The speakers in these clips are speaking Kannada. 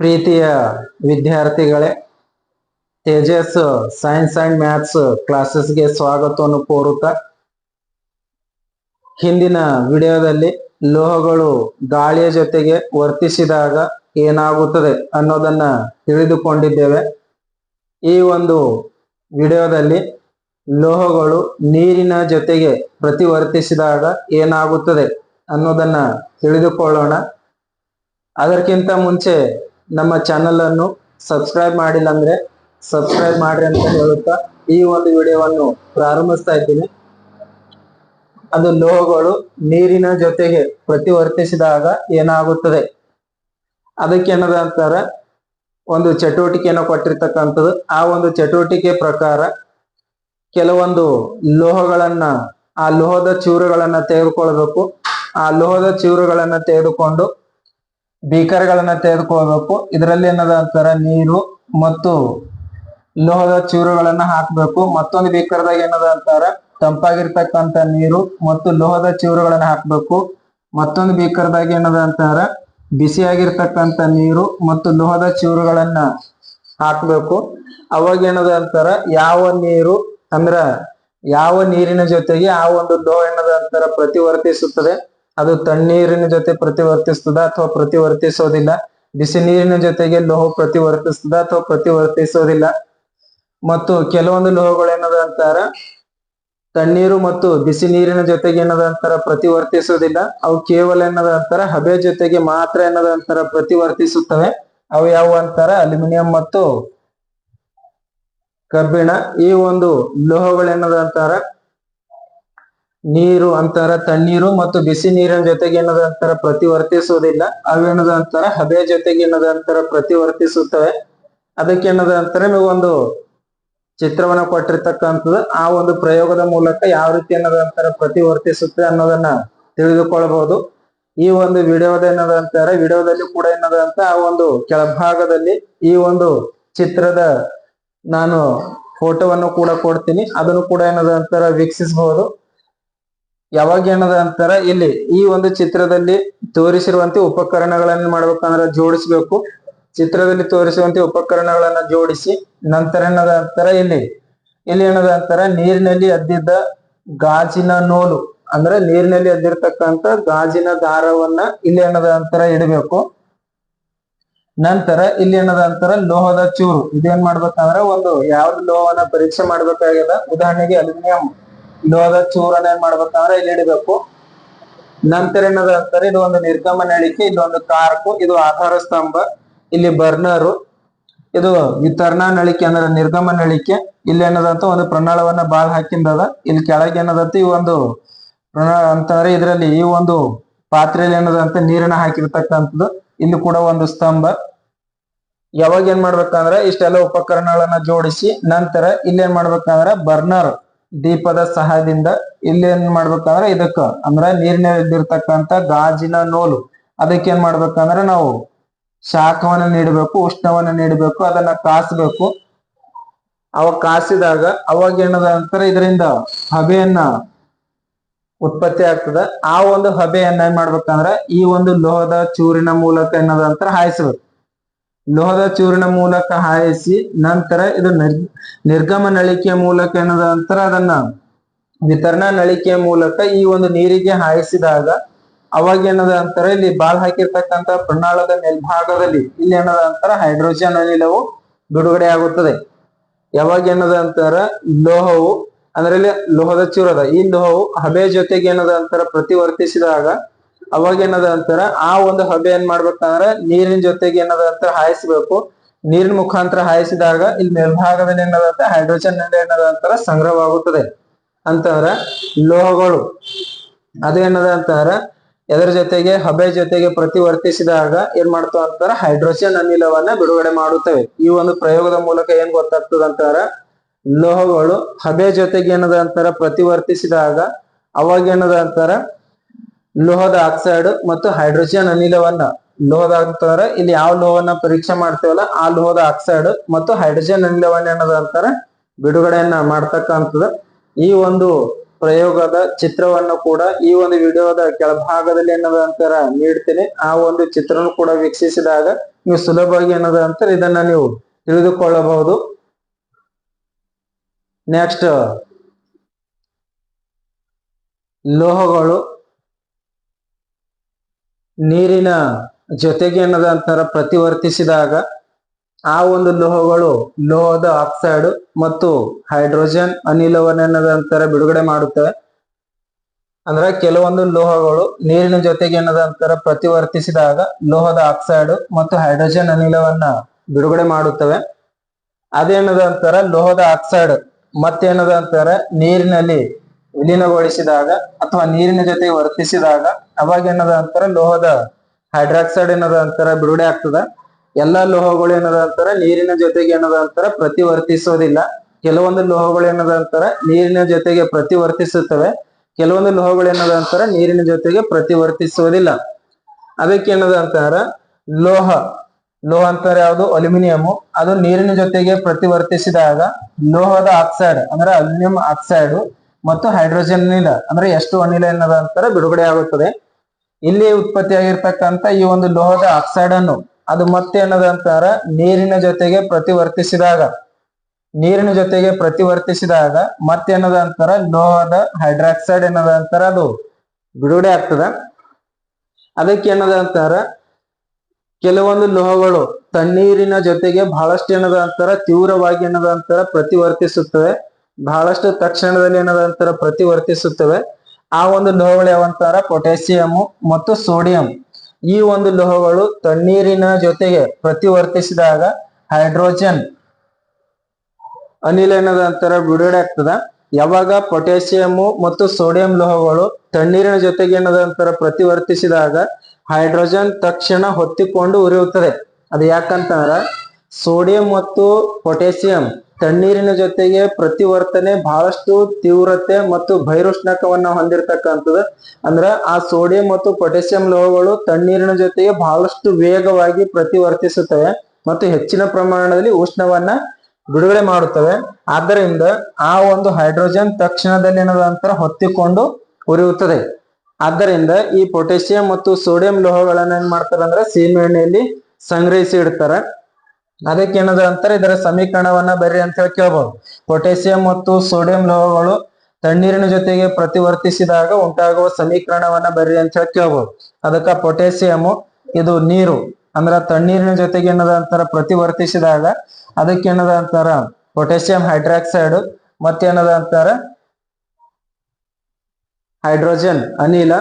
ಪ್ರೀತಿಯ ವಿದ್ಯಾರ್ಥಿಗಳೇ, ತೇಜಸ್ ಸೈನ್ಸ್ ಅಂಡ್ ಮ್ಯಾಥ್ಸ್ ಕ್ಲಾಸಸ್ಗೆ ಸ್ವಾಗತವನ್ನು ಕೋರುತ್ತಾ, ಹಿಂದಿನ ವಿಡಿಯೋದಲ್ಲಿ ಲೋಹಗಳು ಗಾಳಿಯ ಜೊತೆಗೆ ವರ್ತಿಸಿದಾಗ ಏನಾಗುತ್ತದೆ ಅನ್ನೋದನ್ನ ತಿಳಿದುಕೊಂಡಿದ್ದೇವೆ. ಈ ಒಂದು ವಿಡಿಯೋದಲ್ಲಿ ಲೋಹಗಳು ನೀರಿನ ಜೊತೆಗೆ ಪ್ರತಿವರ್ತಿಸಿದಾಗ ಏನಾಗುತ್ತದೆ ಅನ್ನೋದನ್ನ ತಿಳಿದುಕೊಳ್ಳೋಣ. ಅದಕ್ಕಿಂತ ಮುಂಚೆ ನಮ್ಮ ಚಾನೆಲ್ ಅನ್ನು ಸಬ್ಸ್ಕ್ರೈಬ್ ಮಾಡಿಲ್ಲ ಅಂದ್ರೆ ಸಬ್ಸ್ಕ್ರೈಬ್ ಮಾಡ್ರಿ ಅಂತ ಹೇಳುತ್ತಾ ಈ ಒಂದು ವಿಡಿಯೋವನ್ನು ಪ್ರಾರಂಭಿಸ್ತಾ ಇದ್ದೀನಿ. ಅದು ಲೋಹಗಳು ನೀರಿನ ಜೊತೆಗೆ ಪ್ರತಿವರ್ತಿಸಿದಾಗ ಏನಾಗುತ್ತದೆ? ಅದಕ್ಕೆ ಏನದ ಅಂತಾರ? ಒಂದು ಚಟುವಟಿಕೆಯನ್ನು ಕೊಟ್ಟಿರ್ತಕ್ಕಂಥದ್ದು. ಆ ಒಂದು ಚಟುವಟಿಕೆ ಪ್ರಕಾರ ಕೆಲವೊಂದು ಲೋಹಗಳನ್ನ, ಆ ಲೋಹದ ಚೂರುಗಳನ್ನ ತೆಗೆದುಕೊಳ್ಬೇಕು. ಆ ಲೋಹದ ಚೂರುಗಳನ್ನ ತೆಗೆದುಕೊಂಡು ಬೀಕರ್ಗಳನ್ನ ತೆಗೆದುಕೊಳ್ಬೇಕು. ಇದರಲ್ಲಿ ಏನದ ಅಂತಾರ? ನೀರು ಮತ್ತು ಲೋಹದ ಚೂರುಗಳನ್ನ ಹಾಕ್ಬೇಕು. ಮತ್ತೊಂದು ಬೀಕರ್ದಾಗ ಏನದ ಅಂತಾರ? ತಂಪಾಗಿರ್ತಕ್ಕಂತ ನೀರು ಮತ್ತು ಲೋಹದ ಚೂರುಗಳನ್ನ ಹಾಕ್ಬೇಕು. ಮತ್ತೊಂದು ಬೀಕರ್ದಾಗ ಏನದ ಅಂತಾರ? ಬಿಸಿಯಾಗಿರ್ತಕ್ಕಂತ ನೀರು ಮತ್ತು ಲೋಹದ ಚೂರುಗಳನ್ನ ಹಾಕ್ಬೇಕು. ಅವಾಗ ಏನದ ಅಂತಾರ? ಯಾವ ನೀರು ಅಂದ್ರ ಯಾವ ನೀರಿನ ಜೊತೆಗೆ ಆ ಒಂದು ಲೋಹ ಏನದ ಅಂತಾರ? ಪ್ರತಿವರ್ತಿಸುತ್ತದೆ. ಅದು ತಣ್ಣೀರಿನ ಜೊತೆ ಪ್ರತಿವರ್ತಿಸ್ತದ ಅಥವಾ ಪ್ರತಿವರ್ತಿಸೋದಿಲ್ಲ. ಬಿಸಿ ನೀರಿನ ಜೊತೆಗೆ ಲೋಹ ಪ್ರತಿವರ್ತಿಸ್ತದ ಅಥವಾ ಪ್ರತಿವರ್ತಿಸೋದಿಲ್ಲ. ಮತ್ತು ಕೆಲವೊಂದು ಲೋಹಗಳು ಏನದ ಅಂತಾರ? ತಣ್ಣೀರು ಮತ್ತು ಬಿಸಿ ನೀರಿನ ಜೊತೆಗೆ ಏನದ ಅಂತಾರ? ಪ್ರತಿವರ್ತಿಸೋದಿಲ್ಲ. ಅವು ಕೇವಲ ಏನದ ಅಂತಾರ? ಹಬೆ ಜೊತೆಗೆ ಮಾತ್ರ ಏನದ ಅಂತಾರ? ಪ್ರತಿವರ್ತಿಸುತ್ತವೆ. ಅವು ಯಾವ ಅಂತಾರ? ಅಲ್ಯೂಮಿನಿಯಂ ಮತ್ತು ಕಬ್ಬಿಣ. ಈ ಒಂದು ಲೋಹಗಳು ಏನದ ಅಂತಾರ? ನೀರು ಅಂತಾರ, ತಣ್ಣೀರು ಮತ್ತು ಬಿಸಿ ನೀರಿನ ಜೊತೆಗೆ ಏನದ ಅಂತಾರ ಪ್ರತಿವರ್ತಿಸುವುದಿಲ್ಲ. ಅವೇನದ ಅಂತಾರ? ಹಬೆ ಜೊತೆಗೆ ಏನದ ಅಂತಾರ ಪ್ರತಿವರ್ತಿಸುತ್ತವೆ. ಅದಕ್ಕೆ ಏನದ ಅಂತಾರ? ನೀವು ಒಂದು ಚಿತ್ರವನ್ನ ಕೊಟ್ಟಿರ್ತಕ್ಕಂಥದ್ದು. ಆ ಒಂದು ಪ್ರಯೋಗದ ಮೂಲಕ ಯಾವ ರೀತಿ ಏನದ ಅಂತಾರ ಪ್ರತಿವರ್ತಿಸುತ್ತೆ ಅನ್ನೋದನ್ನ ತಿಳಿದುಕೊಳ್ಳಬಹುದು ಈ ಒಂದು ವಿಡಿಯೋದ ಏನದ ಅಂತಾರೆ? ವಿಡಿಯೋದಲ್ಲಿ ಕೂಡ ಏನದ ಅಂತ ಆ ಒಂದು ಕೆಳಭಾಗದಲ್ಲಿ ಈ ಒಂದು ಚಿತ್ರದ ನಾನು ಫೋಟೋವನ್ನು ಕೂಡ ಕೊಡ್ತೀನಿ. ಅದನ್ನು ಕೂಡ ಏನದ ಅಂತಾರ ವೀಕ್ಷಿಸಬಹುದು. ಯಾವಾಗ ಏನದ ಅಂತಾರ ಇಲ್ಲಿ ಈ ಒಂದು ಚಿತ್ರದಲ್ಲಿ ತೋರಿಸಿರುವಂತೆ ಉಪಕರಣಗಳನ್ನು ಮಾಡ್ಬೇಕಂದ್ರೆ ಜೋಡಿಸ್ಬೇಕು. ಚಿತ್ರದಲ್ಲಿ ತೋರಿಸುವಂತೆ ಉಪಕರಣಗಳನ್ನ ಜೋಡಿಸಿ ನಂತರ ಏನದ ಅಂತಾರ ಇಲ್ಲಿ ಇಲ್ಲಿ ಏನದ ಅಂತಾರ ನೀರಿನಲ್ಲಿ ಅದ್ದಿದ್ದ ಗಾಜಿನ ನೂಲು, ಅಂದ್ರೆ ನೀರಿನಲ್ಲಿ ಅದ್ದಿರ್ತಕ್ಕಂತ ಗಾಜಿನ ದಾರವನ್ನ ಇಲ್ಲಿ ಏನದ ಅಂತರ ಇಡಬೇಕು. ನಂತರ ಇಲ್ಲಿ ಏನದ ಅಂತಾರ ಲೋಹದ ಚೂರು, ಇದೇನ್ ಮಾಡ್ಬೇಕಂದ್ರ ಒಂದು ಯಾವ್ದು ಲೋಹವನ್ನ ಪರೀಕ್ಷೆ ಮಾಡ್ಬೇಕಾಗ್ಯದ. ಉದಾಹರಣೆಗೆ ಅಲ್ಯೂಮಿನಿಯಂ ಲೋಹದ ಚೂರನ್ನ ಏನ್ ಮಾಡ್ಬೇಕಂದ್ರೆ ಇಲ್ಲಿ ಇಡಬೇಕು. ನಂತರ ಏನದ ಅಂತಾರೆ, ಇದು ಒಂದು ನಿರ್ಗಮನ ನಳಿಕೆ ಇದು ಒಂದು ಕಾರ್ಕು, ಇದು ಆಧಾರ ಸ್ತಂಭ, ಇಲ್ಲಿ ಬರ್ನರು, ಇದು ವಿತರಣಾ ನಳಿಕೆ ಅಂದ್ರೆ ನಿರ್ಗಮನ ನಳಿಕೆ. ಇಲ್ಲಿ ಏನದಂತ ಒಂದು ಪ್ರಣಾಳವನ್ನ ಬಾಳ್ ಹಾಕಿಂದದ. ಇಲ್ಲಿ ಕೆಳಗೆ ಏನದಂತ ಈ ಒಂದು ಪ್ರಣಾಳ ಅಂತಂದ್ರೆ ಇದರಲ್ಲಿ ಈ ಒಂದು ಪಾತ್ರೆಯಲ್ಲಿ ಏನದಂತ ನೀರನ್ನ ಹಾಕಿರ್ತಕ್ಕಂಥದ್ದು. ಇಲ್ಲಿ ಕೂಡ ಒಂದು ಸ್ತಂಭ. ಯಾವಾಗ ಏನ್ ಮಾಡ್ಬೇಕಂದ್ರ, ಇಷ್ಟೆಲ್ಲ ಉಪಕರಣಗಳನ್ನ ಜೋಡಿಸಿ, ನಂತರ ಇಲ್ಲಿ ಏನ್ ಮಾಡ್ಬೇಕಂದ್ರ, ಬರ್ನರ್. ದೀಪದ ಸಹಾಯದಿಂದ ಇಲ್ಲಿ ಏನ್ ಮಾಡ್ಬೇಕಂದ್ರೆ ಇದಕ್ಕ, ಅಂದ್ರೆ ನೀರಿನಲ್ಲಿರ್ತಕ್ಕಂತ ಗಾಜಿನ ನೋಲು. ಅದಕ್ಕೆ ಏನ್ ಮಾಡ್ಬೇಕಂದ್ರೆ ನಾವು ಶಾಖವನ್ನ ನೀಡಬೇಕು, ಉಷ್ಣವನ್ನ ನೀಡಬೇಕು, ಅದನ್ನ ಕಾಸಬೇಕು. ಅವಾಗ ಕಾಸಿದಾಗ ಅವಾಗ ಏನದ ಅಂತಾರೆ, ಇದರಿಂದ ಹಬೆಯನ್ನ ಉತ್ಪತ್ತಿ ಆಗ್ತದ. ಆ ಒಂದು ಹಬೆಯನ್ನ ಏನ್ ಮಾಡ್ಬೇಕಂದ್ರ, ಈ ಒಂದು ಲೋಹದ ಚೂರಿನ ಮೂಲಕ ಏನದ ಅಂತಾರೆ, ಹಾಯಿಸ್ಬೇಕು. ಲೋಹದ ಚೂರಿನ ಮೂಲಕ ಹಾಯಿಸಿ ನಂತರ ಇದು ನಿರ್ ನಿರ್ಗಮ ನಳಿಕೆಯ ಮೂಲಕ ಏನದ ನಂತರ ಅದನ್ನ ವಿತರಣಾ ನಳಿಕೆಯ ಮೂಲಕ ಈ ಒಂದು ನೀರಿಗೆ ಹಾಯಿಸಿದಾಗ ಅವಾಗ ಏನದ ಅಂತಾರ ಇಲ್ಲಿ ಬಾಲ್ ಹಾಕಿರ್ತಕ್ಕಂತ ಪ್ರಣಾಳದ ಮೇಲ್ಭಾಗದಲ್ಲಿ ಇಲ್ಲಿ ಏನದ ಅಂತಾರೆ ಹೈಡ್ರೋಜನ್ ಅನಿಲವು ಬಿಡುಗಡೆ ಆಗುತ್ತದೆ. ಯಾವಾಗ ಏನದ ಅಂತಾರ ಲೋಹವು, ಅಂದ್ರೆ ಇಲ್ಲಿ ಲೋಹದ ಚೂರದ ಈ ಲೋಹವು ಹಬೆ ಜೊತೆಗೆ ಏನದ ಅಂತಾರ ಪ್ರತಿವರ್ತಿಸಿದಾಗ ಅವಾಗ ಏನದ ಅಂತಾರ, ಆ ಒಂದು ಹಬೆ ಏನ್ ಮಾಡ್ಬೇಕಂದ್ರ ನೀರಿನ ಜೊತೆಗೆ ಏನದ ಅಂತ ಹಾಯಿಸ್ಬೇಕು. ನೀರಿನ ಮುಖಾಂತರ ಹಾಯಿಸಿದಾಗ ಇಲ್ಲಿ ಮೇಲ್ಭಾಗದಲ್ಲಿ ಏನದ ಅಂತ ಹೈಡ್ರೋಜನ್ ಏನದ ಅಂತಾರ ಸಂಗ್ರಹವಾಗುತ್ತದೆ. ಅಂತಂದ್ರ ಲೋಹಗಳು. ಅದೇನದ ಅಂತಾರ, ಎದರ ಜೊತೆಗೆ, ಹಬೆ ಜೊತೆಗೆ ಪ್ರತಿವರ್ತಿಸಿದಾಗ ಏನ್ ಮಾಡ್ತಾವ ಅಂತಾರ, ಹೈಡ್ರೋಜನ್ ಅನಿಲವನ್ನ ಬಿಡುಗಡೆ ಮಾಡುತ್ತವೆ. ಈ ಒಂದು ಪ್ರಯೋಗದ ಮೂಲಕ ಏನ್ ಗೊತ್ತಾಗ್ತದ ಅಂತಾರ, ಲೋಹಗಳು ಹಬೆ ಜೊತೆಗೆ ಏನದ ಅಂತಾರ ಪ್ರತಿವರ್ತಿಸಿದಾಗ ಅವಾಗ ಏನದ ಅಂತಾರ ಲೋಹದ ಆಕ್ಸೈಡ್ ಮತ್ತು ಹೈಡ್ರೋಜನ್ ಅನಿಲವನ್ನ ಲೋಹದ ಅಂತಾರ. ಇಲ್ಲಿ ಯಾವ ಲೋಹವನ್ನ ಪರೀಕ್ಷೆ ಮಾಡ್ತೇವಲ್ಲ, ಆ ಲೋಹದ ಆಕ್ಸೈಡ್ ಮತ್ತು ಹೈಡ್ರೋಜನ್ ಅನಿಲವನ್ನ ಏನದ ಅಂತಾರ, ಬಿಡುಗಡೆಯನ್ನ ಮಾಡ್ತಕ್ಕಂಥದ್ದು. ಈ ಒಂದು ಪ್ರಯೋಗದ ಚಿತ್ರವನ್ನು ಕೂಡ ಈ ಒಂದು ವಿಡಿಯೋದ ಕೆಳಭಾಗದಲ್ಲಿ ಏನದ ಅಂತಾರ ನೀಡ್ತೇನೆ. ಆ ಒಂದು ಚಿತ್ರನು ಕೂಡ ವೀಕ್ಷಿಸಿದಾಗ ನೀವು ಸುಲಭವಾಗಿ ಏನದ ಅಂತಾರೆ ಇದನ್ನ ನೀವು ತಿಳಿದುಕೊಳ್ಳಬಹುದು. ನೆಕ್ಸ್ಟ್ ಲೋಹಗಳು ನೀರಿನ ಜೊತೆಗೆ ಏನದ ಅಂತಾರ ಪ್ರತಿವರ್ತಿಸಿದಾಗ ಆ ಒಂದು ಲೋಹಗಳು ಲೋಹದ ಆಕ್ಸೈಡ್ ಮತ್ತು ಹೈಡ್ರೋಜನ್ ಅನಿಲವನ್ನ ಅಂತಾರ ಬಿಡುಗಡೆ ಮಾಡುತ್ತವೆ. ಅಂದ್ರೆ ಕೆಲವೊಂದು ಲೋಹಗಳು ನೀರಿನ ಜೊತೆಗೆ ಏನದ ಅಂತಾರ ಪ್ರತಿವರ್ತಿಸಿದಾಗ ಲೋಹದ ಆಕ್ಸೈಡ್ ಮತ್ತು ಹೈಡ್ರೋಜನ್ ಅನಿಲವನ್ನ ಬಿಡುಗಡೆ ಮಾಡುತ್ತವೆ. ಅದೇನದ ಅಂತಾರ ಲೋಹದ ಆಕ್ಸೈಡ್ ಮತ್ತೇನದ ಅಂತಾರ ನೀರಿನಲ್ಲಿ ವಿಲೀನಗೊಳಿಸಿದಾಗ ಅಥವಾ ನೀರಿನ ಜೊತೆ ವರ್ತಿಸಿದಾಗ ಅವಾಗ ಏನದ ಅಂತಾರ ಲೋಹದ ಹೈಡ್ರಾಕ್ಸೈಡ್ ಏನದ ಅಂತಾರ ಬಿಡುಗಡೆ ಆಗ್ತದ. ಎಲ್ಲಾ ಲೋಹಗಳು ಏನದ ಅಂತಾರ ನೀರಿನ ಜೊತೆಗೆ ಏನದ ಅಂತಾರ ಪ್ರತಿವರ್ತಿಸೋದಿಲ್ಲ. ಕೆಲವೊಂದು ಲೋಹಗಳು ಏನದ ಅಂತಾರ ನೀರಿನ ಜೊತೆಗೆ ಪ್ರತಿವರ್ತಿಸುತ್ತವೆ. ಕೆಲವೊಂದು ಲೋಹಗಳು ಏನದ ಅಂತಾರ ನೀರಿನ ಜೊತೆಗೆ ಪ್ರತಿವರ್ತಿಸೋದಿಲ್ಲ ಅದಕ್ಕೆ ಏನದ ಅಂತಾರ? ಲೋಹ. ಲೋಹ ಅಂತಾರೆ ಯಾವುದು? ಅಲ್ಯೂಮಿನಿಯಂ ಅದು ನೀರಿನ ಜೊತೆಗೆ ಪ್ರತಿವರ್ತಿಸಿದಾಗ ಲೋಹದ ಆಕ್ಸೈಡ್ ಅಂದ್ರೆ ಅಲ್ಯೂಮಿನಿಯಂ ಆಕ್ಸೈಡ್ ಮತ್ತು ಹೈಡ್ರೋಜನ್ ಅನಿಲ, ಅಂದ್ರೆ ಎಷ್ಟು ಅನಿಲ ಏನದ ಅಂತಾರ ಬಿಡುಗಡೆ ಆಗುತ್ತದೆ. ಇಲ್ಲಿ ಉತ್ಪತ್ತಿಯಾಗಿರ್ತಕ್ಕಂಥ ಈ ಒಂದು ಲೋಹದ ಆಕ್ಸೈಡ್ ಅನ್ನು, ಅದು ಮತ್ತೆ ಏನದ ಅಂತಾರ ನೀರಿನ ಜೊತೆಗೆ ಪ್ರತಿವರ್ತಿಸಿದಾಗ, ನೀರಿನ ಜೊತೆಗೆ ಪ್ರತಿವರ್ತಿಸಿದಾಗ ಮತ್ತೇನದ ಅಂತಾರ ಲೋಹದ ಹೈಡ್ರಾಕ್ಸೈಡ್ ಏನದ ಅಂತಾರ ಅದು ಬಿಡುಗಡೆ ಆಗ್ತದ. ಅದಕ್ಕೆ ಏನದ ಅಂತಾರ ಕೆಲವೊಂದು ಲೋಹಗಳು ತಣ್ಣೀರಿನ ಜೊತೆಗೆ ಬಹಳಷ್ಟು ಏನದ ಅಂತಾರ ತೀವ್ರವಾಗಿ ಏನದ ಅಂತಾರ ಪ್ರತಿವರ್ತಿಸುತ್ತವೆ. ಬಹಳಷ್ಟು ತಕ್ಷಣದಲ್ಲಿ ಏನದ ಅಂತಾರ ಪ್ರತಿವರ್ತಿಸುತ್ತವೆ. ಆ ಒಂದು ಲೋಹಗಳು ಯಾವಂತಾರ ಪೊಟ್ಯಾಸಿಯಂ ಮತ್ತು ಸೋಡಿಯಂ ಈ ಒಂದು ಲೋಹಗಳು ತಣ್ಣೀರಿನ ಜೊತೆಗೆ ಪ್ರತಿವರ್ತಿಸಿದಾಗ ಹೈಡ್ರೋಜನ್ ಅನಿಲ ಏನದ ಅಂತಾರ? ಬಿಡುಗಡೆ ಆಗ್ತದ. ಯಾವಾಗ? ಪೊಟ್ಯಾಸಿಯಂ ಮತ್ತು ಸೋಡಿಯಂ ಲೋಹಗಳು ತಣ್ಣೀರಿನ ಜೊತೆಗೆ ಏನದ ಅಂತಾರ? ಪ್ರತಿವರ್ತಿಸಿದಾಗ ಹೈಡ್ರೋಜನ್ ತಕ್ಷಣ ಹೊತ್ತಿಕೊಂಡು ಉರಿಯುತ್ತದೆ. ಅದು ಯಾಕಂತಂದ್ರ ಸೋಡಿಯಂ ಮತ್ತು ಪೊಟ್ಯಾಸಿಯಂ ತಣ್ಣೀರಿನ ಜೊತೆಗೆ ಪ್ರತಿವರ್ತನೆ ಬಹಳಷ್ಟು ತೀವ್ರತೆ ಮತ್ತು ಭೈರುಷ್ಣಕವನ್ನ ಹೊಂದಿರತಕ್ಕಂಥದ್ದು. ಅಂದ್ರೆ ಆ ಸೋಡಿಯಂ ಮತ್ತು ಪೊಟ್ಯಾಸಿಯಂ ಲೋಹಗಳು ತಣ್ಣೀರಿನ ಜೊತೆಗೆ ಬಹಳಷ್ಟು ವೇಗವಾಗಿ ಪ್ರತಿವರ್ತಿಸುತ್ತವೆ ಮತ್ತು ಹೆಚ್ಚಿನ ಪ್ರಮಾಣದಲ್ಲಿ ಉಷ್ಣವನ್ನ ಬಿಡುಗಡೆ ಮಾಡುತ್ತವೆ. ಆದ್ದರಿಂದ ಆ ಒಂದು ಹೈಡ್ರೋಜನ್ ತಕ್ಷಣದಲ್ಲಿ ನಂತರ ಹೊತ್ತಿಕೊಂಡು ಉರಿಯುತ್ತದೆ. ಆದ್ದರಿಂದ ಈ ಪೊಟ್ಯಾಸಿಯಂ ಮತ್ತು ಸೋಡಿಯಂ ಲೋಹಗಳನ್ನ ಏನ್ ಮಾಡ್ತಾರೆ ಅಂದ್ರೆ ಸೀಮೆ ಎಣ್ಣೆಯಲ್ಲಿ ಸಂಗ್ರಹಿಸಿ ಇಡ್ತಾರೆ. ಅದಕ್ಕೆ ಏನದ ಅಂತಾರೆ, ಇದರ ಸಮೀಕರಣವನ್ನ ಬರ್ರಿ ಅಂತ ಹೇಳಿ ಕೇಳ್ಬೋದು. ಪೊಟ್ಯಾಸಿಯಂ ಮತ್ತು ಸೋಡಿಯಂ ಲೋಹಗಳು ತಣ್ಣೀರಿನ ಜೊತೆಗೆ ಪ್ರತಿವರ್ತಿಸಿದಾಗ ಉಂಟಾಗುವ ಸಮೀಕರಣವನ್ನ ಬರ್ರಿ ಅಂತ ಹೇಳಿ ಕೇಳ್ಬೋದು. ಅದಕ್ಕ ಪೊಟ್ಯಾಸಿಯಂ ಇದು ನೀರು, ಅಂದ್ರ ತಣ್ಣೀರಿನ ಜೊತೆಗೆ ಏನದ ಅಂತಾರ, ಪ್ರತಿವರ್ತಿಸಿದಾಗ ಅದಕ್ಕೆ ಏನದ ಅಂತಾರ ಪೊಟ್ಯಾಸಿಯಂ ಹೈಡ್ರಾಕ್ಸೈಡ್ ಮತ್ತೇನದ ಅಂತಾರ ಹೈಡ್ರೋಜನ್ ಅನಿಲ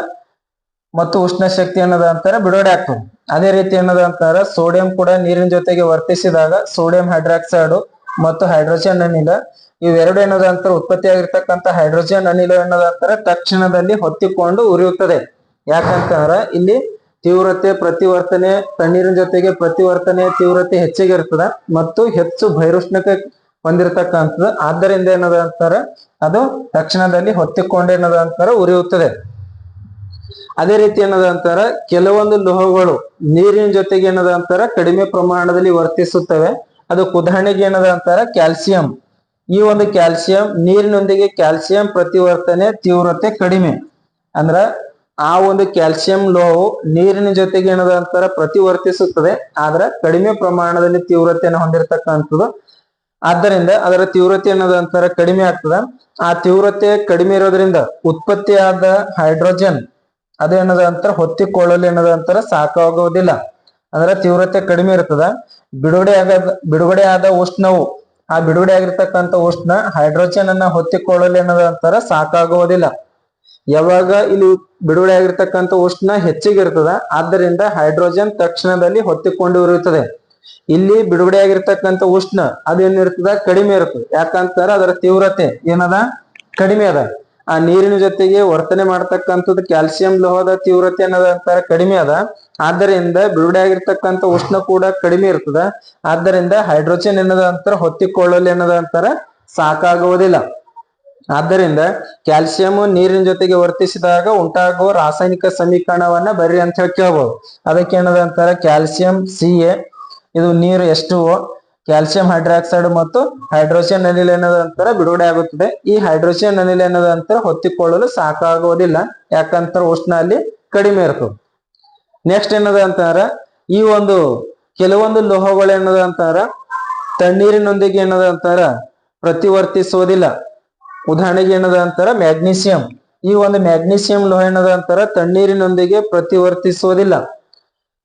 ಮತ್ತು ಉಷ್ಣ ಶಕ್ತಿ ಅನ್ನೋದ ಅಂತಾರೆ ಬಿಡುಗಡೆ ಆಗ್ತದೆ ಅದೇ ರೀತಿ ಏನದ ಅಂತಾರ, ಸೋಡಿಯಂ ಕೂಡ ನೀರಿನ ಜೊತೆಗೆ ವರ್ತಿಸಿದಾಗ ಸೋಡಿಯಂ ಹೈಡ್ರಾಕ್ಸೈಡ್ ಮತ್ತು ಹೈಡ್ರೋಜನ್ ಅನಿಲ, ಇವೆರಡು ಏನದ ಉತ್ಪತ್ತಿ ಉತ್ಪತ್ತಿಯಾಗಿರ್ತಕ್ಕಂಥ ಹೈಡ್ರೋಜನ್ ಅನಿಲ ಅನ್ನೋದ ಅಂತಾರ, ತಕ್ಷಣದಲ್ಲಿ ಹೊತ್ತಿಕೊಂಡು ಉರಿಯುತ್ತದೆ. ಯಾಕಂತಂದ್ರೆ ಇಲ್ಲಿ ತೀವ್ರತೆ, ಪ್ರತಿವರ್ತನೆ, ತಣ್ಣೀರಿನ ಜೊತೆಗೆ ಪ್ರತಿವರ್ತನೆ ತೀವ್ರತೆ ಹೆಚ್ಚಿಗೆ ಮತ್ತು ಹೆಚ್ಚು ಭೈರುಷ್ಣಕ ಹೊಂದಿರತಕ್ಕಂಥದ್ದು. ಆದ್ದರಿಂದ ಏನದ ಅಂತಾರೆ, ಅದು ತಕ್ಷಣದಲ್ಲಿ ಹೊತ್ತಿಕೊಂಡು ಏನದ ಅಂತಾರ, ಉರಿಯುತ್ತದೆ. ಅದೇ ರೀತಿ ಏನದ ಅಂತಾರ, ಕೆಲವೊಂದು ಲೋಹಗಳು ನೀರಿನ ಜೊತೆಗೆ ಏನದ ಅಂತಾರ, ಕಡಿಮೆ ಪ್ರಮಾಣದಲ್ಲಿ ವರ್ತಿಸುತ್ತವೆ. ಅದಕ್ಕೆ ಉದಾಹರಣೆಗೆ ಏನದ ಅಂತಾರ, ಕ್ಯಾಲ್ಸಿಯಂ. ಈ ಒಂದು ಕ್ಯಾಲ್ಸಿಯಂ ನೀರಿನೊಂದಿಗೆ ಕ್ಯಾಲ್ಸಿಯಂ ಪ್ರತಿವರ್ತನೆ ತೀವ್ರತೆ ಕಡಿಮೆ. ಅಂದ್ರ ಆ ಒಂದು ಕ್ಯಾಲ್ಸಿಯಂ ಲೋಹವು ನೀರಿನ ಜೊತೆಗೆ ಏನದ ಅಂತಾರ, ಪ್ರತಿವರ್ತಿಸುತ್ತದೆ. ಆದ್ರ ಕಡಿಮೆ ಪ್ರಮಾಣದಲ್ಲಿ ತೀವ್ರತೆಯನ್ನು ಹೊಂದಿರತಕ್ಕಂಥದ್ದು. ಆದ್ದರಿಂದ ಅದರ ತೀವ್ರತೆ ಅನ್ನೋದ ಅಂತಾರ, ಕಡಿಮೆ ಆಗ್ತದ. ಆ ತೀವ್ರತೆ ಕಡಿಮೆ ಇರೋದ್ರಿಂದ ಉತ್ಪತ್ತಿಯಾದ ಹೈಡ್ರೋಜನ್ ಅದೇನದ ಅಂತಾರ ಹೊತ್ತಿಕೊಳ್ಳಲು ಏನದ ಅಂತಾರೆ ಸಾಕಾಗುವುದಿಲ್ಲ ಅಂದ್ರೆ ತೀವ್ರತೆ ಕಡಿಮೆ ಇರ್ತದ. ಬಿಡುಗಡೆ ಆಗದ, ಬಿಡುಗಡೆ ಆದ ಉಷ್ಣವು, ಆ ಬಿಡುಗಡೆ ಆಗಿರ್ತಕ್ಕಂಥ ಉಷ್ಣ ಹೈಡ್ರೋಜನ್ ಅನ್ನ ಹೊತ್ತಿಕೊಳ್ಳಲು ಏನದ ಅಂತಾರೆ ಸಾಕಾಗುವುದಿಲ್ಲ ಯಾವಾಗ ಇಲ್ಲಿ ಬಿಡುಗಡೆ ಆಗಿರ್ತಕ್ಕಂಥ ಉಷ್ಣ ಹೆಚ್ಚಿಗೆ ಇರ್ತದ, ಆದ್ದರಿಂದ ಹೈಡ್ರೋಜನ್ ತಕ್ಷಣದಲ್ಲಿ ಹೊತ್ತಿಕೊಂಡು ಇರುತ್ತದೆ. ಇಲ್ಲಿ ಬಿಡುಗಡೆ ಆಗಿರ್ತಕ್ಕಂಥ ಉಷ್ಣ ಅದೇನಿರ್ತದ ಕಡಿಮೆ ಇರ್ತದೆ ಯಾಕಂತಾರ ಅದರ ತೀವ್ರತೆ ಏನದ? ಕಡಿಮೆ ಅದ. ಆ ನೀರಿನ ಜೊತೆಗೆ ವರ್ತನೆ ಮಾಡ್ತಕ್ಕಂಥದ್ದು ಕ್ಯಾಲ್ಸಿಯಂ ಲೋಹದ ತೀವ್ರತೆ ಅನ್ನೋದಂತರ ಕಡಿಮೆ ಅದ. ಆದ್ದರಿಂದ ಬಿಡುಗಡೆ ಆಗಿರ್ತಕ್ಕಂಥ ಉಷ್ಣ ಕೂಡ ಕಡಿಮೆ ಇರ್ತದ. ಆದ್ದರಿಂದ ಹೈಡ್ರೋಜನ್ ಎನ್ನದ ಅಂತಾರ ಹೊತ್ತಿಕೊಳ್ಳಲು ಏನದ ಅಂತಾರ ಸಾಕಾಗುವುದಿಲ್ಲ. ಆದ್ದರಿಂದ ಕ್ಯಾಲ್ಸಿಯಂ ನೀರಿನ ಜೊತೆಗೆ ವರ್ತಿಸಿದಾಗ ಉಂಟಾಗುವ ರಾಸಾಯನಿಕ ಸಮೀಕರಣವನ್ನ ಬರ್ರಿ ಅಂತ ಹೇಳಿ ಕೇಳ್ಬೋದು. ಅದಕ್ಕೆ ಏನದ ಅಂತಾರ ಕ್ಯಾಲ್ಸಿಯಂ ಸಿ ಎ, ಇದು ನೀರು ಎಷ್ಟು ಕ್ಯಾಲ್ಸಿಯಂ ಹೈಡ್ರಾಕ್ಸೈಡ್ ಮತ್ತು ಹೈಡ್ರೋಜನ್ ಅನಿಲ ಏನದಂತರ ಬಿಡುಗಡೆ ಆಗುತ್ತದೆ. ಈ ಹೈಡ್ರೋಜನ್ ಅನಿಲ ಏನದಂತರ ಹೊತ್ತಿಕೊಳ್ಳಲು ಸಾಕಾಗುವುದಿಲ್ಲ ಯಾಕಂತ ಉಷ್ಣ ಅಲ್ಲಿ ಕಡಿಮೆ ಇರ್ತದೆ. ನೆಕ್ಸ್ಟ್ ಏನದ ಅಂತಂದ್ರ ಈ ಒಂದು ಕೆಲವೊಂದು ಲೋಹಗಳು ಏನದ ಅಂತಂದ್ರ ತಣ್ಣೀರಿನೊಂದಿಗೆ ಏನದ ಅಂತಾರ ಪ್ರತಿವರ್ತಿಸುವುದಿಲ್ಲ. ಉದಾಹರಣೆಗೆ ಏನದ ಅಂತಾರ, ಮ್ಯಾಗ್ನೀಸಿಯಂ. ಈ ಒಂದು ಮ್ಯಾಗ್ನೀಸಿಯಂ ಲೋಹ ಏನದ ಅಂತಾರ ತಣ್ಣೀರಿನೊಂದಿಗೆ ಪ್ರತಿವರ್ತಿಸುವುದಿಲ್ಲ.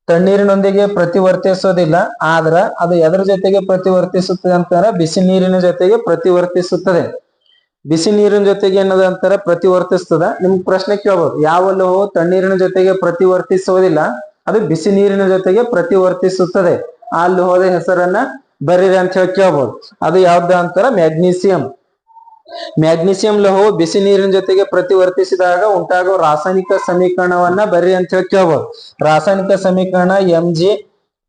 ತಣ್ಣೀರಿನೊಂದಿಗೆ ಪ್ರತಿವರ್ತಿಸೋದಿಲ್ಲ, ಆದ್ರ ಅದು ಎದರ ಜೊತೆಗೆ ಪ್ರತಿವರ್ತಿಸುತ್ತದೆ ಅಂತಾರ? ಬಿಸಿ ನೀರಿನ ಜೊತೆಗೆ ಪ್ರತಿವರ್ತಿಸುತ್ತದೆ. ಬಿಸಿ ನೀರಿನ ಜೊತೆಗೆ ಏನದ ಅಂತಾರ? ಪ್ರತಿವರ್ತಿಸ್ತದ. ನಿಮ್ ಪ್ರಶ್ನೆ ಕೇಳ್ಬೋದು. ಯಾವ ಲೋಹವು ತಣ್ಣೀರಿನ ಜೊತೆಗೆ ಪ್ರತಿವರ್ತಿಸುವುದಿಲ್ಲ, ಅದು ಬಿಸಿ ನೀರಿನ ಜೊತೆಗೆ ಪ್ರತಿವರ್ತಿಸುತ್ತದೆ. ಆ ಲೋಹದ ಹೆಸರನ್ನ ಬರೀರಿ ಅಂತ ಹೇಳಿ ಕೇಳ್ಬೋದು. ಅದು ಯಾವ್ದು ಅಂತಾರ? ಮ್ಯಾಗ್ನೀಸಿಯಂ. ಮ್ಯಾಗ್ನೀಸಿಯಂ ಲೋಹವು ಬಿಸಿ ನೀರಿನ ಜೊತೆಗೆ ಪ್ರತಿವರ್ತಿಸಿದಾಗ ಉಂಟಾಗುವ ರಾಸಾಯನಿಕ ಸಮೀಕರಣವನ್ನ ಬರ್ರಿ ಅಂತ ಹೇಳಿ ಕೇಳ್ಬೋದು. ರಾಸಾಯನಿಕ ಸಮೀಕರಣ M G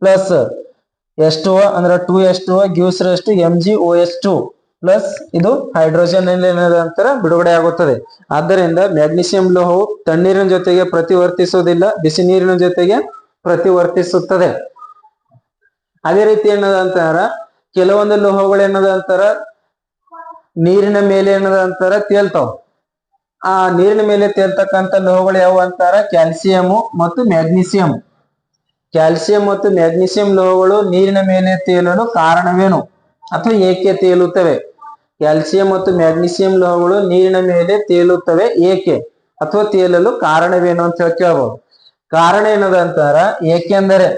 plus S two ಅಂದ್ರೆ two S two gives to M G O S two plus ಇದು ಹೈಡ್ರೋಜನ್ ನಂತರ ಬಿಡುಗಡೆ ಆಗುತ್ತದೆ. ಆದ್ದರಿಂದ ಮ್ಯಾಗ್ನೀಸಿಯಂ ಲೋಹವು ತಣ್ಣೀರಿನ ಜೊತೆಗೆ ಪ್ರತಿವರ್ತಿಸುವುದಿಲ್ಲ, ಬಿಸಿ ನೀರಿನ ಜೊತೆಗೆ ಪ್ರತಿವರ್ತಿಸುತ್ತದೆ. ಅದೇ ರೀತಿ ಏನದಂತಾರ, ಕೆಲವೊಂದು ಲೋಹಗಳು ಏನದಂತಾರ ನೀರಿನ ಮೇಲೆ ಏನದ ಅಂತಾರ? ತೇಲ್ತಾವ. ಆ ನೀರಿನ ಮೇಲೆ ತೇಲ್ತಕ್ಕಂತ ಲೋಹಗಳು ಯಾವ ಅಂತಾರ? ಕ್ಯಾಲ್ಸಿಯಂ ಮತ್ತು ಮ್ಯಾಗ್ನೀಸಿಯಂ ಕ್ಯಾಲ್ಸಿಯಂ ಮತ್ತು ಮ್ಯಾಗ್ನೀಸಿಯಂ ಲೋಹಗಳು ನೀರಿನ ಮೇಲೆ ತೇಲಲು ಕಾರಣವೇನು? ಅಥವಾ ಏಕೆ ತೇಲುತ್ತವೆ? ಕ್ಯಾಲ್ಸಿಯಂ ಮತ್ತು ಮ್ಯಾಗ್ನೀಸಿಯಂ ಲೋಹಗಳು ನೀರಿನ ಮೇಲೆ ತೇಲುತ್ತವೆ ಏಕೆ? ಅಥವಾ ತೇಲಲು ಕಾರಣವೇನು ಅಂತ ಹೇಳಿ ಕೇಳ್ಬೋದು. ಕಾರಣ ಏನದ ಅಂತಾರ? ಏಕೆಂದರೆ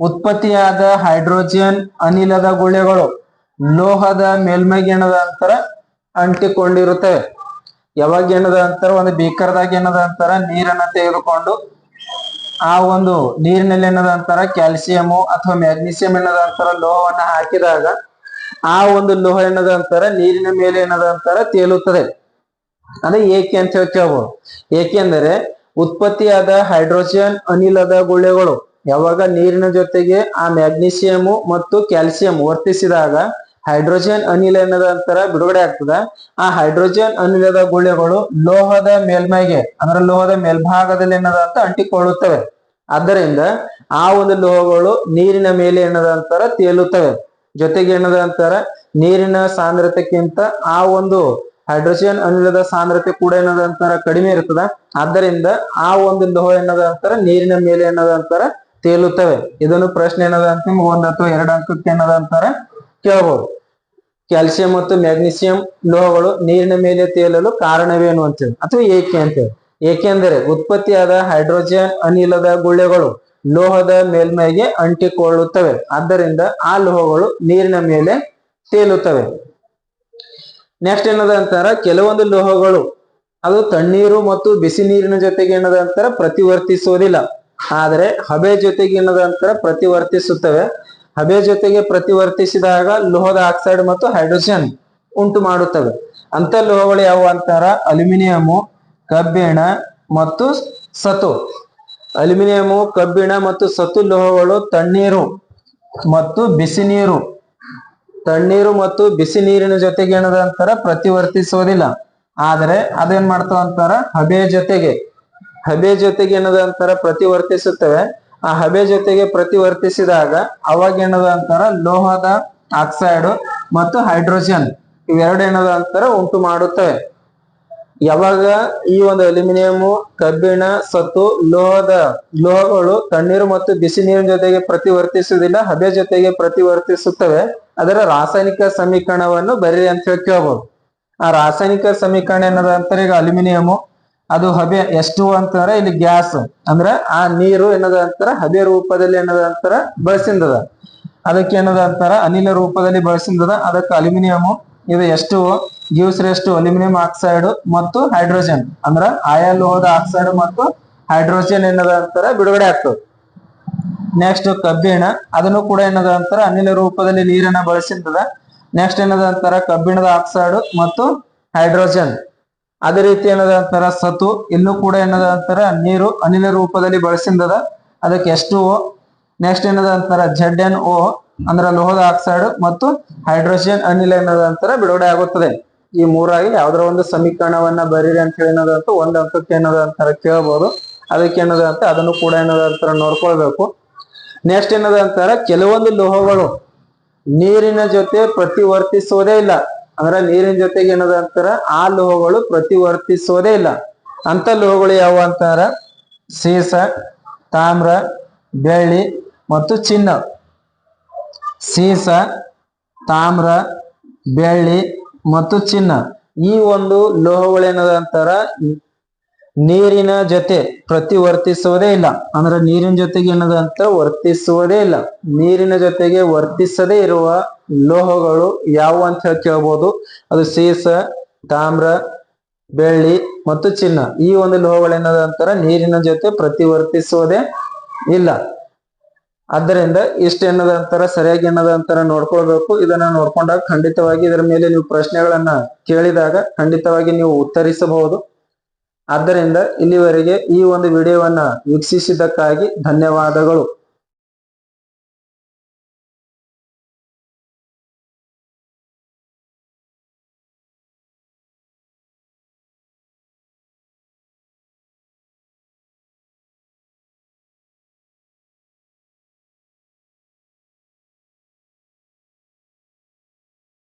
ಉತ್ಪತ್ತಿಯಾದ ಹೈಡ್ರೋಜನ್ ಅನಿಲದ ಗುಳ್ಳೆಗಳು. ಲೋಹದ ಮೇಲ್ಮೈಗೆ ಏನದ ಅಂತಾರ ಅಂಟಿಕೊಂಡಿರುತ್ತವೆ ಯಾವಾಗ ಏನದ ಅಂತಾರ? ಒಂದು ಬೀಕರ್ದಾಗ ಏನದ ಅಂತಾರ, ನೀರನ್ನ ತೆಗೆದುಕೊಂಡು ಆ ಒಂದು ನೀರಿನಲ್ಲಿ ಏನದ ಅಂತಾರ ಕ್ಯಾಲ್ಸಿಯಂ ಅಥವಾ ಮ್ಯಾಗ್ನೀಸಿಯಂ ಏನದ ಅಂತಾರ, ಲೋಹವನ್ನ ಹಾಕಿದಾಗ ಆ ಒಂದು ಲೋಹ ಏನದ ಅಂತಾರ ನೀರಿನ ಮೇಲೆ ಏನದ ಅಂತಾರ ತೇಲುತ್ತದೆ. ಅಂದ್ರೆ ಏಕೆ ಅಂತ ಹೇಳಿ ಏಕೆಂದರೆ ಉತ್ಪತ್ತಿಯಾದ ಹೈಡ್ರೋಜನ್ ಅನಿಲದ ಗುಳ್ಳೆಗಳು. ಯಾವಾಗ ನೀರಿನ ಜೊತೆಗೆ ಆ ಮ್ಯಾಗ್ನೀಸಿಯಂ ಮತ್ತು ಕ್ಯಾಲ್ಸಿಯಂ ವರ್ತಿಸಿದಾಗ ಹೈಡ್ರೋಜನ್ ಅನಿಲ ಏನದ ಅಂತರ ಬಿಡುಗಡೆ ಆಗ್ತದ. ಆ ಹೈಡ್ರೋಜನ್ ಅನಿಲದ ಗುಳ್ಳೆಗಳು ಲೋಹದ ಮೇಲ್ಮೈಗೆ, ಅಂದ್ರೆ ಲೋಹದ ಮೇಲ್ಭಾಗದಲ್ಲಿ ಏನದ ಅಂತ ಅಂಟಿಕೊಳ್ಳುತ್ತವೆ. ಆದ್ದರಿಂದ ಆ ಒಂದು ಲೋಹಗಳು ನೀರಿನ ಮೇಲೆ ಏನದ ಅಂತರ ತೇಲುತ್ತವೆ. ಜೊತೆಗೆ ಏನದ ಅಂತಾರ ನೀರಿನ ಸಾಂದ್ರತೆಗಿಂತ ಆ ಒಂದು ಹೈಡ್ರೋಜನ್ ಅನಿಲದ ಸಾಂದ್ರತೆ ಕೂಡ ಏನದ ಅಂತಾರ ಕಡಿಮೆ ಇರ್ತದ ಆದ್ದರಿಂದ ಆ ಒಂದು ಲೋಹ ಏನದ ಅಂತಾರ ನೀರಿನ ಮೇಲೆ ಏನದ ಅಂತರ ತೇಲುತ್ತವೆ. ಇದನ್ನು ಪ್ರಶ್ನೆ ಏನದ ಅಂತ ನಿಮ್ಗೆ ಒಂದ್ ಅಥವಾ ಎರಡು ಅಂಕಕ್ಕೆ ಏನದ ಅಂತಾರ. ಕೇಳಬಹುದು ಕ್ಯಾಲ್ಸಿಯಂ ಮತ್ತು ಮ್ಯಾಗ್ನೀಸಿಯಂ ಲೋಹಗಳು ನೀರಿನ ಮೇಲೆ ತೇಲಲು ಕಾರಣವೇನು ಅಂತೇಳಿ ಅಥವಾ ಏಕೆ ಅಂತೇಳಿ ಏಕೆಂದರೆ ಉತ್ಪತ್ತಿಯಾದ ಹೈಡ್ರೋಜನ್ ಅನಿಲದ ಗುಳ್ಳೆಗಳು ಲೋಹದ ಮೇಲ್ಮೈಗೆ ಅಂಟಿಕೊಳ್ಳುತ್ತವೆ. ಆದ್ದರಿಂದ ಆ ಲೋಹಗಳು ನೀರಿನ ಮೇಲೆ ತೇಲುತ್ತವೆ. ನೆಕ್ಸ್ಟ್ ಏನದ ಅಂತಾರ? ಕೆಲವೊಂದು ಲೋಹಗಳು ಅದು ತಣ್ಣೀರು ಮತ್ತು ಬಿಸಿ ನೀರಿನ ಜೊತೆಗೆ ಏನದ ಪ್ರತಿವರ್ತಿಸುವುದಿಲ್ಲ. ಆದರೆ ಹಬೆ ಜೊತೆಗೆ ಏನದ ಪ್ರತಿವರ್ತಿಸುತ್ತವೆ. ಹಬೆ ಜೊತೆಗೆ ಪ್ರತಿವರ್ತಿಸಿದಾಗ ಲೋಹದ ಆಕ್ಸೈಡ್ ಮತ್ತು ಹೈಡ್ರೋಜನ್ ಉಂಟು ಮಾಡುತ್ತವೆ. ಅಂತ ಲೋಹಗಳು ಯಾವುವು ಅಂತಾರ? ಅಲ್ಯೂಮಿನಿಯಮು, ಕಬ್ಬಿಣ ಮತ್ತು ಸತು ಅಲ್ಯೂಮಿನಿಯಮು, ಕಬ್ಬಿಣ ಮತ್ತು ಸತು ಲೋಹಗಳು ತಣ್ಣೀರು ಮತ್ತು ಬಿಸಿ ನೀರು ತಣ್ಣೀರು ಮತ್ತು ಬಿಸಿ ನೀರಿನ ಜೊತೆಗೆ ಏನದ ಅಂತಾರ? ಪ್ರತಿವರ್ತಿಸುವುದಿಲ್ಲ. ಆದರೆ ಅದೇನ್ ಮಾಡ್ತಾವ ಅಂತಾರ ಹಬೆ ಜೊತೆಗೆ. ಹಬೆ ಜೊತೆಗೆ ಏನದ ಅಂತಾರ? ಪ್ರತಿವರ್ತಿಸುತ್ತವೆ. ಆ ಹಬೆ ಜೊತೆಗೆ ಪ್ರತಿವರ್ತಿಸಿದಾಗ ಅವಾಗ ಏನದ ಅಂತಾರ ಲೋಹದ ಆಕ್ಸೈಡ್ ಮತ್ತು ಹೈಡ್ರೋಜನ್. ಇವೆರಡು ಏನದ ಅಂತಾರ ಉಂಟು ಮಾಡುತ್ತವೆ ಯಾವಾಗ ಈ ಒಂದು ಅಲ್ಯೂಮಿನಿಯಂ ಕಬ್ಬಿಣ, ಸತ್ತು, ಲೋಹದ ಲೋಹಗಳು, ತಣ್ಣೀರು ಮತ್ತು ಬಿಸಿ ನೀರಿನ ಜೊತೆಗೆ ಪ್ರತಿವರ್ತಿಸುವುದಿಲ್ಲ, ಹಬೆ ಜೊತೆಗೆ ಪ್ರತಿವರ್ತಿಸುತ್ತವೆ. ಅದರ ರಾಸಾಯನಿಕ ಸಮೀಕರಣವನ್ನು ಬರೀರಿ ಅಂತ ಹೇಳಿ ಕೇಳ್ಬೋದು. ಆ ರಾಸಾಯನಿಕ ಸಮೀಕರಣ ಏನದ ಅಂತಾರೆ ಈಗ ಅಲ್ಯೂಮಿನಿಯಂ ಅದು ಹಬೆ ಎಷ್ಟು ಅಂತಂದ್ರೆ ಇಲ್ಲಿ ಗ್ಯಾಸ್. ಅಂದ್ರ ಆ ನೀರು ಏನದ ಅಂತಾರ, ಹಬೆ ರೂಪದಲ್ಲಿ ಏನದ ಅಂತಾರ, ಬಳಸಿಂದದ. ಅದಕ್ಕೆ ಏನದ ಅಂತಾರ, ಅನಿಲ ರೂಪದಲ್ಲಿ ಬಳಸಿಂದದ. ಅದಕ್ಕೆ ಅಲ್ಯೂಮಿನಿಯಂ ಇದು ಎಷ್ಟು, ಗಿವ್ಸ್ ಎಷ್ಟು, ಅಲ್ಯೂಮಿನಿಯಂ ಆಕ್ಸೈಡ್ ಮತ್ತು ಹೈಡ್ರೋಜನ್. ಅಂದ್ರ ಆಯಲ್ ಲೋಹದ ಆಕ್ಸೈಡ್ ಮತ್ತು ಹೈಡ್ರೋಜನ್ ಏನದ ಅಂತಾರ, ಬಿಡುಗಡೆ ಆಗ್ತದೆ. ನೆಕ್ಸ್ಟ್ ಕಬ್ಬಿಣ, ಅದನ್ನು ಕೂಡ ಏನದ ಅಂತಾರ, ಅನಿಲ ರೂಪದಲ್ಲಿ ನೀರನ್ನ ಬಳಸಿಂದದ. ನೆಕ್ಸ್ಟ್ ಏನದ ಅಂತಾರ, ಕಬ್ಬಿಣದ ಆಕ್ಸೈಡ್ ಮತ್ತು ಹೈಡ್ರೋಜನ್. ಅದೇ ರೀತಿ ಏನದ ಅಂತಾರ? ಸತು ಇಲ್ಲೂ ಕೂಡ ಏನದ ಅಂತಾರ? ನೀರು ಅನಿಲ ರೂಪದಲ್ಲಿ ಬಳಸಿಂದದ. ಅದಕ್ಕೆ ಎಷ್ಟು ನೆಕ್ಸ್ಟ್ ಏನದ ಅಂತಾರ? ಜೆಡ್ ಎನ್ ಓ ಅಂದ್ರೆ ಲೋಹದ ಆಕ್ಸೈಡ್ ಮತ್ತು ಹೈಡ್ರೋಜನ್ ಅನಿಲ ಏನದ ಅಂತಾರ? ಬಿಡುಗಡೆ ಆಗುತ್ತದೆ. ಈ ಮೂರಾಗಿ ಯಾವ್ದ್ರ ಒಂದು ಸಮೀಕರಣವನ್ನ ಬರೀರಿ ಅಂತ ಹೇಳಿ ಏನದ ಅಂತ ಒಂದ್ ಅಂಕಕ್ಕೆ ಏನದ ಅಂತಾರ? ಕೇಳಬಹುದು ಅದಕ್ಕೆ ಏನದ ಅಂತ ಅದನ್ನು ಕೂಡ ಏನದ ಅಂತಾರ? ನೋಡ್ಕೊಳ್ಬೇಕು. ನೆಕ್ಸ್ಟ್ ಏನದ ಅಂತಾರ? ಕೆಲವೊಂದು ಲೋಹಗಳು ನೀರಿನ ಜೊತೆ ಪ್ರತಿವರ್ತಿಸುವುದೇ ಇಲ್ಲ. ಅಂದ್ರೆ ನೀರಿನ ಜೊತೆಗೆ ಏನದ ಅಂತಾರ? ಆ ಲೋಹಗಳು ಪ್ರತಿವರ್ತಿಸೋದೇ ಇಲ್ಲ. ಅಂತ ಲೋಹಗಳು ಯಾವ ಅಂತಾರ? ಸೀಸ ತಾಮ್ರ, ಬೆಳ್ಳಿ ಮತ್ತು ಚಿನ್ನ. ಸೀಸ ತಾಮ್ರ, ಬೆಳ್ಳಿ ಮತ್ತು ಚಿನ್ನ. ಈ ಒಂದು ಲೋಹಗಳು ಏನದ ಅಂತಾರ? ನೀರಿನ ಜೊತೆ ಪ್ರತಿವರ್ತಿಸುವುದೇ ಇಲ್ಲ. ಅಂದ್ರೆ ನೀರಿನ ಜೊತೆಗೆ ಏನದ ಅಂತ? ವರ್ತಿಸುವುದೇ ಇಲ್ಲ. ನೀರಿನ ಜೊತೆಗೆ ವರ್ತಿಸದೇ ಇರುವ ಲೋಹಗಳು ಯಾವುವು ಅಂತ ಹೇಳಿ ಕೇಳ್ಬೋದು. ಅದು ಸೀಸ, ತಾಮ್ರ, ಬೆಳ್ಳಿ ಮತ್ತು ಚಿನ್ನ. ಈ ಒಂದು ಲೋಹಗಳೇನದ ಅಂತಾರ? ನೀರಿನ ಜೊತೆ ಪ್ರತಿವರ್ತಿಸುವುದೇ ಇಲ್ಲ. ಆದ್ದರಿಂದ ಇಷ್ಟ ಏನದ ಅಂತಾರ? ಸರಿಯಾಗಿ ಏನದ ಅಂತಾರ ನೋಡ್ಕೊಳ್ಬೇಕು. ಇದನ್ನ ನೋಡ್ಕೊಂಡಾಗ ಖಂಡಿತವಾಗಿ ಇದರ ಮೇಲೆ ನೀವು ಪ್ರಶ್ನೆಗಳನ್ನ ಕೇಳಿದಾಗ ಖಂಡಿತವಾಗಿ ನೀವು ಉತ್ತರಿಸಬಹುದು. ಆದ್ದರಿಂದ ಇಲ್ಲಿವರೆಗೆ ಈ ಒಂದು ವಿಡಿಯೋವನ್ನ ವೀಕ್ಷಿಸಿದ್ದಕ್ಕಾಗಿ ಧನ್ಯವಾದಗಳು.